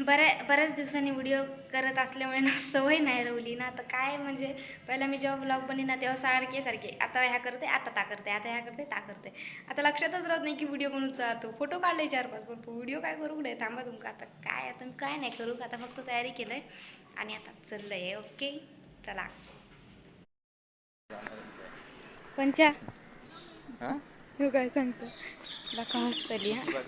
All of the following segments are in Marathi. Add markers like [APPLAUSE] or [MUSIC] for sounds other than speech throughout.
बऱ्या बऱ्याच दिवसांनी व्हिडिओ करत असल्यामुळे ना सवय नाही रवली ना. आता काय म्हणजे पहिला मी जेव्हा ब्लॉग बनी ना तेव्हा सारखे सारखे. आता ह्या करते आता ता करते आता ह्या करते ता करते. आता लक्षातच राहत नाही की व्हिडिओ बनवून जातो. फोटो काढले चार पाच पण व्हिडिओ काय करू नाही थांबा तुमका. आता काय आता मी काय नाही करू? आता फक्त तयारी केलंय. आणि आता चाललंय ओके? चला. पंचा. काय सांगतो? दाखवा हसतली हा.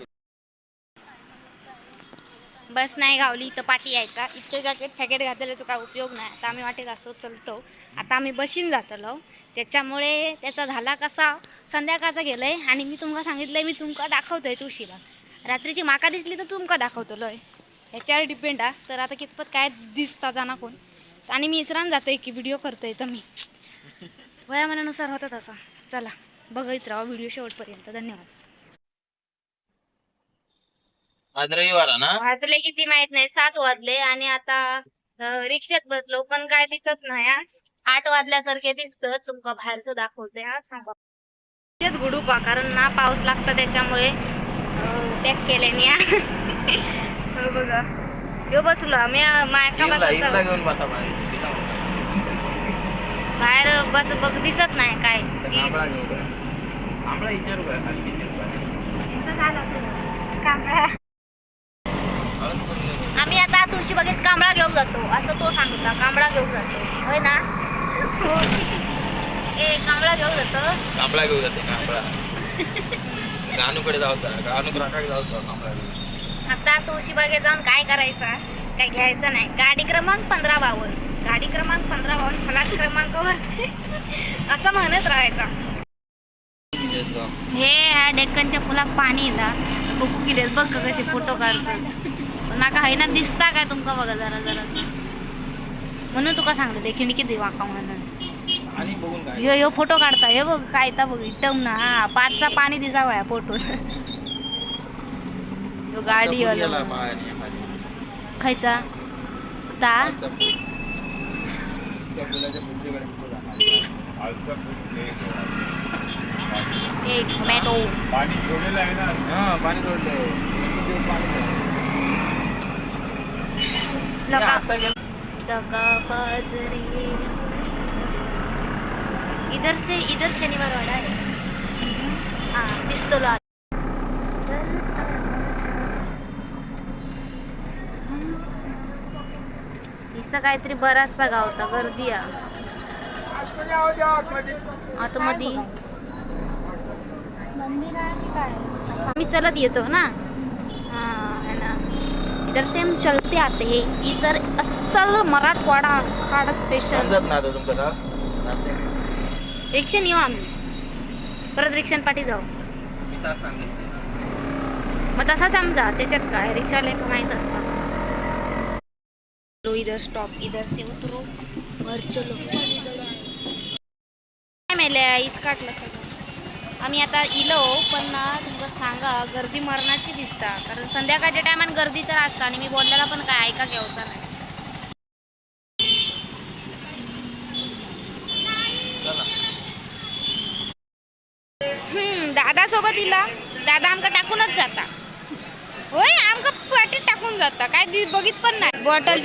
बस नाही गावली तर पाठी यायचा. इतके जॅकेट फॅकेट घातल्याचा काय उपयोग नाही. आता आम्ही वाटेत असं चलतो. आता आम्ही बशीन जातलो. त्याच्यामुळे त्याचा झाला कसा? संध्याकाळचा गेलं आहे आणि मी तुमका सांगितलंय मी तुमका दाखवतो आहे तुळशीला. रात्रीची माका दिसली तर तुमका दाखवतलो आहे ह्याच्यावर डिपेंड आ. तर आता कितपत काय दिसता जाणा कोण. आणि मी इसरान आहे की व्हिडिओ करतो आहे तर मी. वयामानानुसार होतं तसा. चला बघत राहा व्हिडिओ शेवटपर्यंत. धन्यवाद. आज रविवार आहे ना वाजले किती माहीत नाही सात वाजले आणि आता अं, रिक्षात बसलो पण काय दिसत नाही हा. आठ वाजल्यासारखे दिसत तुमका बाहेरचं दाखवते हा रिक्षात गुडूपा कारण ना पाऊस लागतं त्याच्यामुळे पॅक केले मी हा. हो बघा बसलो मी मायका इरला- इरला बसायचा घेऊन बसा बाहेर. तिला म्हणा. बाहेर बस बघ दिसत नाही काय तर आंबळा घेऊन जा. आंबळा विचारू काय खाली किती रुपये? हळद करून घे. आम्ही तुळशी बघेत कांबळा घेऊन जातो. असं तो सांगता कांबळा घेऊन जातो. होय ना? हो. ए कांबळा घेऊन जातो. आंबळा घेऊन जाते का आंबळा गानूकडे जाऊ राखाकडे आंबळा घेऊन. आता तुळशी बागेत जाऊन काय करायचं? काय घ्यायचं नाही. गाडी क्रमांक पंधरा बावन्न गाडी क्रमांक पंधरा बावन्न फलाट क्रमांकावर. असं म्हणत राहायचा. हे ह्या डेक्कनच्या फुलाक पाणी येता. बघू किती बघ कसे फोटो काढतात. नाका हैना दिसता काय तुमका बघा जरा जरा. म्हणून तुका सांगलं ते खिडकी दे वाका म्हणून. आणि बघून काय? ह्यो ह्यो फोटो काढता हे बघ काय ता बघ इटम ना हा पाठचा पाणी दिसावा या फोटो ह्यो गाडी ये खाली. खायचा? ता एक टोमॅटो पाणी सोडलेलं आहे ना? हा पाणी सोडलंय किती दिवस पाणी सोडलंय? हे लका आता गेलं. दगा बाजरी इधर से इधर शनिवार वाला है। हाँ पिस्तौल इथं काहीतरी बराचसा गावता गर्दी आहे. आता मधी आम्ही चलत येतो ना? हा है ना? इधर से हम चलते आते हैं. इधर असल मराठवाडा खाड स्पेशल. रिक्षाने येऊ आम्ही. परत रिक्षान पाठी जाऊ मग तसा समजा त्याच्यात काय? रिक्षाला एक माहीत असतात. इधर स्टॉप इधर से उतरू. वर चलो काय मेल्या आम्ही आता इलो पण ना तुमका सांगा गर्दी मरणाची दिसता. कारण संध्याकाळच्या टायमात गर्दी तर असता आणि मी बोललेला पण काय ऐका घेऊचा नाही. दादा सोबत इला. दादा आमका टाकूनच जाता. होय आमका पाटीत टाकून जाता. काय बघित पण नाही. बॉटल.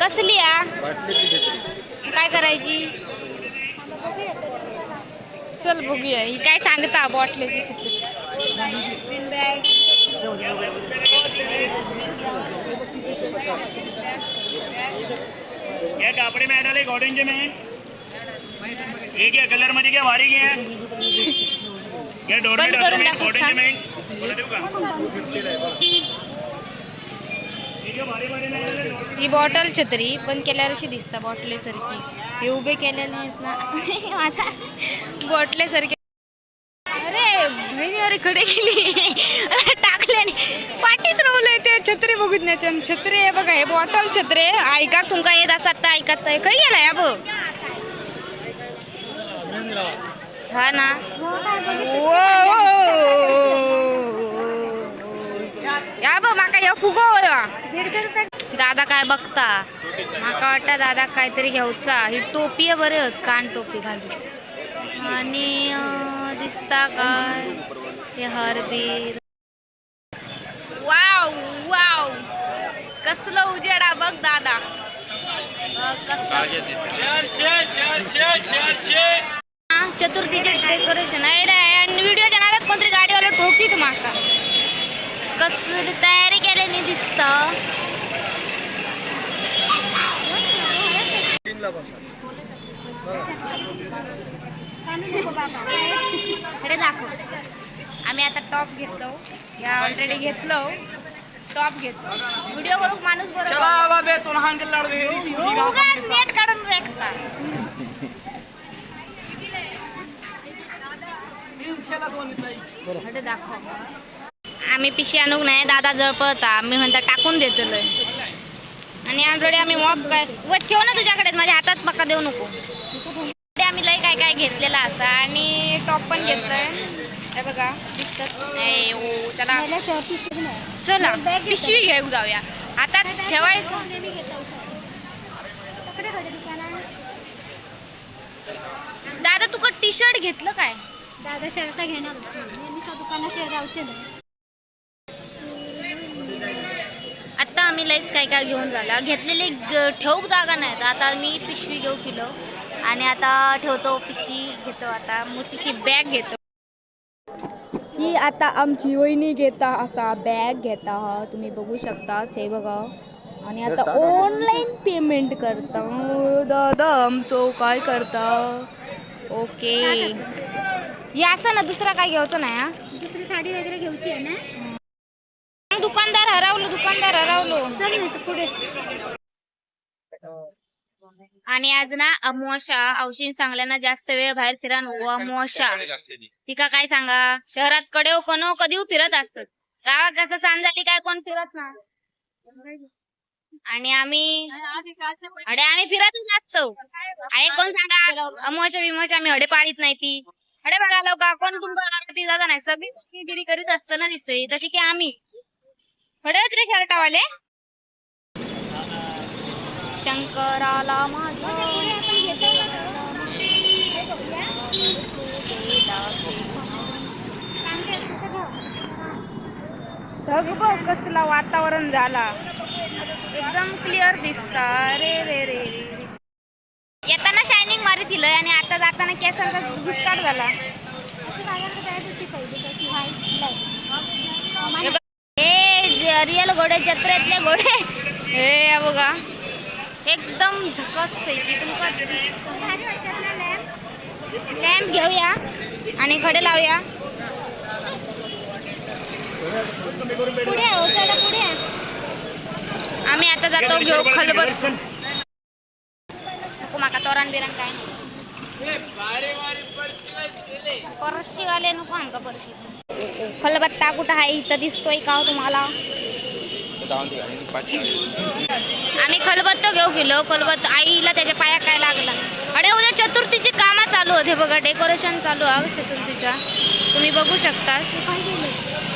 कसली आ? बाटलीची छत्री. काय करायची? चल बघूया. ही काय सांगता बॉटलेची चित्र. या कापडे हे घ्या कलरमध्ये घ्या भारी घ्या डोरमेट बोला देऊ का? हे बॉटल छत्री बंद केल्यावर अशी दिसता बॉटलेसारखी. हे उभे केलेले आहेत ना. [LAUGHS] माझा बॉटलेसारखे अरे बहिणी अरे कडे गेली टाकल्याने पाठीच रवलंय ते छत्री बघण्याच्या छत्री आहे बघा हे बॉटल छत्री आहे. ऐका तुमका येत असतात तर ऐकत नाही. काही गेला या बघ. हा ना. वो या बघ माका या फुगो दीडशे रुपये दादा काय बघता? माका वाटतं दादा काहीतरी घेऊचा ही टोपी आहे बरे होत कान टोपी घालून आणि दिसता काय? हे हरबीर. Wow wow. कसलं उजेडा बघ दादा. हा, चतुर्थीचे डेकोरेशन आहे रे. आणि व्हिडिओच्या नादात कोणतरी गाडीवाला ठोकीत माका. कसली तयारी केल्याने दिसत. अरे दाखव. आम्ही आता टॉप घेतलो. या ऑलरेडी घेतलो. टॉप घेतलो. व्हिडिओ करून माणूस बरोबर नेट काढून रेखता अरे दाखव. आम्ही पिशी आणूक नाही दादा जळपळता. आम्ही म्हणता टाकून देतो आणि ऑलरेडी आम्ही मॉप काय व ठेव ना तुझ्याकडे माझ्या हातात पक्का देऊ नको. आम्ही लय काय काय घेतलेला असा आणि टॉप पण घेतलोय. हे बघा दिसत. चला. चला पिशवी घेऊ जाऊया. आता ठेवायचं. दादा तुका टी शर्ट घेतलं काय? दादा शर्ट घेणार दुकानाशिवाय राहचे नाही. आम्ही लईच काय काय घेऊन झाला. घेतलेली ठेवूक जागा नाही. तर आता मी पिशवी घेऊ किलो. आणि आता ठेवतो पिशवी घेतो आता. मोठीशी बॅग घेतो. ही आता आमची वहिनी घेता असा बॅग घेता. हा तुम्ही बघू शकता. हे बघा. आणि आता ऑनलाईन पेमेंट करता. अं, दादा आमचं काय करता? ओके हे असं ना दुसरा काय घ्यायचं नाही हा? दुसरी साडी वगैरे घ्यायची आहे ना? दुकानदार हरवलो दुकानदार हरवलो. पुढे. आणि आज ना अमोशा औषधी सांगल्याना जास्त वेळ बाहेर फिरा नको अमोशा तिका काय सांगा? शहरात कडे कोण कधी फिरत असतात. गावात कसं सांग झाली काय कोण फिरत ना. आणि आम्ही अडे आम्ही फिरतच असतो. आहे कोण सांगा? अमोशा बिमोशा आम्ही हडे पाळीत नाही ती. हडे बघा लोक कोण तुमच्या नाही. सगळी करीत असतं ना दिसतंय. तशी की आम्ही. आहेत रे शर्टावाले? शंकराला माझ्या ढग बघ कसला वातावरण झाला. एकदम क्लिअर दिसता. रे रे रे येताना शायनिंग मारी दिलंय आणि आता जाताना केसांचा घुसकाट झाला. अशी माझ्याकडे जायची होती पहिली तशी व्हाईट रिअल घोडे जत्रेतले घोडे. हे या बघा. एकदम झकस पैकी. तुमका लॅम्प? घेऊया आणि खडे लावूया. पुढे चला पुढे. आम्ही आता जातो घेऊ खलबत. नको माका तोरण बिरण काय परशीवाले नको आमका परशी खलबत्ता कुठं आहे? इथं दिसतोय का हो तुम्हाला? आम्ही खलबत्त घेऊ गेलो खलबत्त. आईला त्याच्या पाया काय लागला? अरे उद्या चतुर्थीची कामं चालू होते बघा डेकोरेशन चालू आहे चतुर्थीचा तुम्ही बघू शकता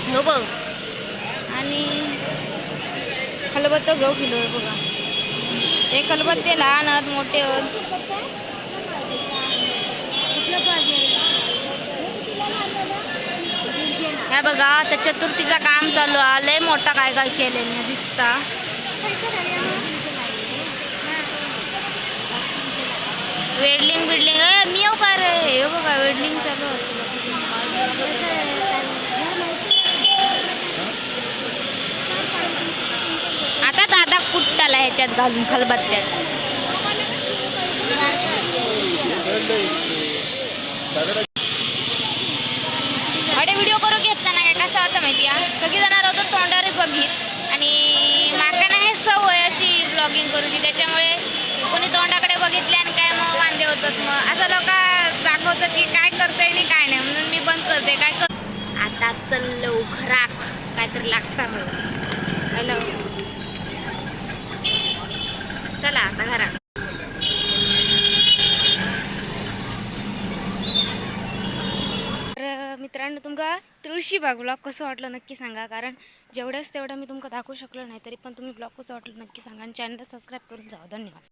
हो बघ. आणि खलबत्त घेऊ किलो बघा. हे खलबत्ते लहान आहेत मोठे आहेत. हे बघा आता चतुर्थीचा काम चालू आहे. लय मोठा काय काय केलेलं दिसता. वेल्डिंग बिल्डिंग ए मी येऊ का रे? हे बघा वेल्डिंग चालू आता दादा कुट्टाला ह्याच्यात घालून खलबत्त्यात. माहिती सगळी जाणार होतो तोंडावर बघीत आणि माका नाही सवय अशी ब्लॉगिंग करूची त्याच्यामुळे कोणी तोंडाकडे बघितले आणि काय मग वांदे होतात मग. असं लोक दाखवतात की काय करते आणि काय नाही. म्हणून मी बंद करते. काय कर आता चल्लो घरात काहीतरी लागतात हॅलो. चला आता घरात. मित्रांनो तुमका तुळशी बाग ब्लॉग कसं वाटलं नक्की सांगा. कारण जेवढ्याच तेवढं मी तुमका दाखवू शकलो नाही तरी पण तुम्ही ब्लॉग कसं वाटलं नक्की सांगा. आणि चॅनल सबस्क्राईब करून जावा. धन्यवाद.